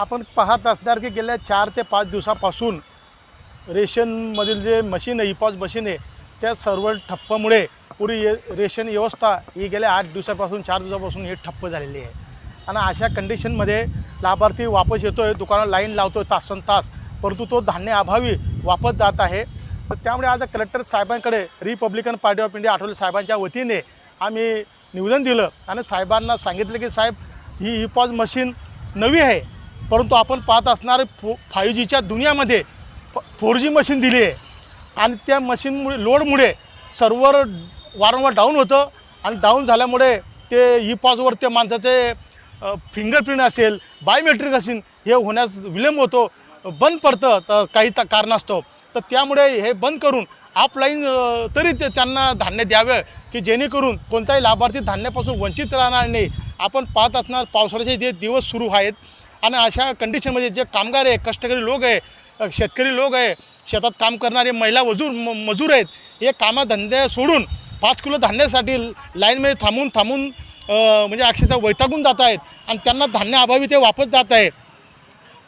आपण पाहत असणार की गेल्या चार ते पाच दिवसापासून रेशनमधील जे मशीन आहे इपॉज मशीन आहे त्या सर्व ठप्पामुळे पुरी ये- रेशन व्यवस्था ही गेल्या आठ दिवसापासून चार दिवसापासून ही ठप्प झालेली आहे. आणि अशा कंडिशनमध्ये लाभार्थी वापस येतो आहे दुकानात लाईन लावतो आहे तासन तास परंतु तो धान्य अभावी वापस जात आहे. तर त्यामुळे आज collector साहेबांकडे Republican party of India Athawale साहेबांच्या वतीने आम्ही निवेदन दिलं आणि साहेबांना सांगितलं की साहेब ही हिपॉज मशीन नवी आहे. परंतु आपण पाहत असणार फो फायू जीच्या दुनियामध्ये फोर जी मशीन दिली आहे. आणि त्या मशीनमुळे लोडमुळे सर्व्हर वारंवार डाऊन होतं आणि डाऊन झाल्यामुळे ते ई पॉजवर त्या माणसाचे फिंगरप्रिंट असेल बायोमेट्रिक असेल हे होण्यास विलंब होतो बंद पडतं तर काही त कारणास्तव. तर त्यामुळे हे बंद करून ऑफलाईन तरी ते त्यांना धान्य द्यावे की जेणेकरून कोणताही लाभार्थी धान्यापासून वंचित राहणार नाही. आपण पाहत असणार पावसाळ्याचे जे दिवस सुरू आहेत आणि अशा कंडिशनमध्ये जे कामगार आहे कष्टकरी लोक आहे शेतकरी लोक आहे शेतात काम करणारे महिला मजूर म मजूर आहेत हे कामधंदे सोडून पाच किलो धान्यासाठी लाईनमध्ये थांबून थांबून म्हणजे अक्षरशः वैतागून जात आहेत आणि त्यांना धान्य अभावी ते वापस जात आहे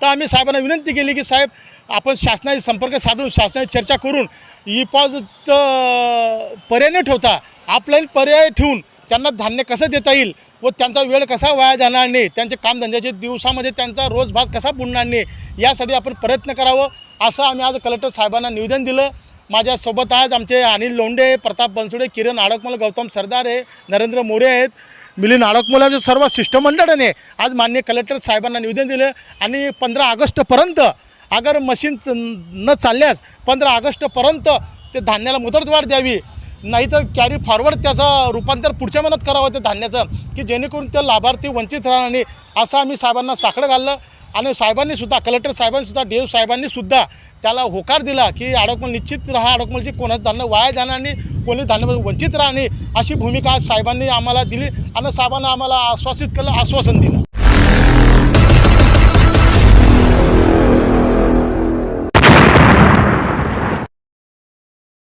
तर आम्ही साहेबांना विनंती केली की साहेब आपण शासनाशी संपर्क साधून शासनाची चर्चा करून ई पॉजचं पर्याय न ठेवता ऑफलाईन पर्याय ठेवून त्यांना धान्य कसं देता येईल व त्यांचा वेळ कसा वाया जाणार नाही त्यांचे कामधंद्याचे दिवसामध्ये त्यांचा रोजभास कसा बुडणार नाही यासाठी आपण प्रयत्न करावं असं आम्ही आज कलेक्टर साहेबांना निवेदन दिलं. माझ्यासोबत आज आमचे अनिल लोंढे प्रताप बनसुडे किरण आडकमल गौतम सरदार आहे नरेंद्र मोरे आहेत. मिलिंद आडकमल सर्व शिष्टमंडळाने आज मान्य कलेक्टर साहेबांना निवेदन दिलं आणि पंधरा ऑगस्टपर्यंत अगर मशीन च- न चालल्यास पंधरा ऑगस्टपर्यंत ते धान्याला मुदतवाढ द्यावी. नाहीतर कॅरी फॉरवर्ड त्याचं रूपांतर पुढच्या महिन्यात करावं त्या धान्याचं की जेणेकरून ते लाभार्थी वंचित राहणार नाही असं आम्ही साहेबांना साकडं घाललं. आणि साहेबांनीसुद्धा कलेक्टर साहेबांनीसुद्धा डी एफ साहेबांनीसुद्धा त्याला होकार दिला की अडकमल निश्चित राहा अडकमलची कोणाचं धान्य वाया जाणार नाही कोणी धान्यापासून वंचित राहणे अशी भूमिका साहेबांनी आम्हाला दिली. आणि साहेबांना आम्हाला आश्वासित केलं आश्वासन दिलं.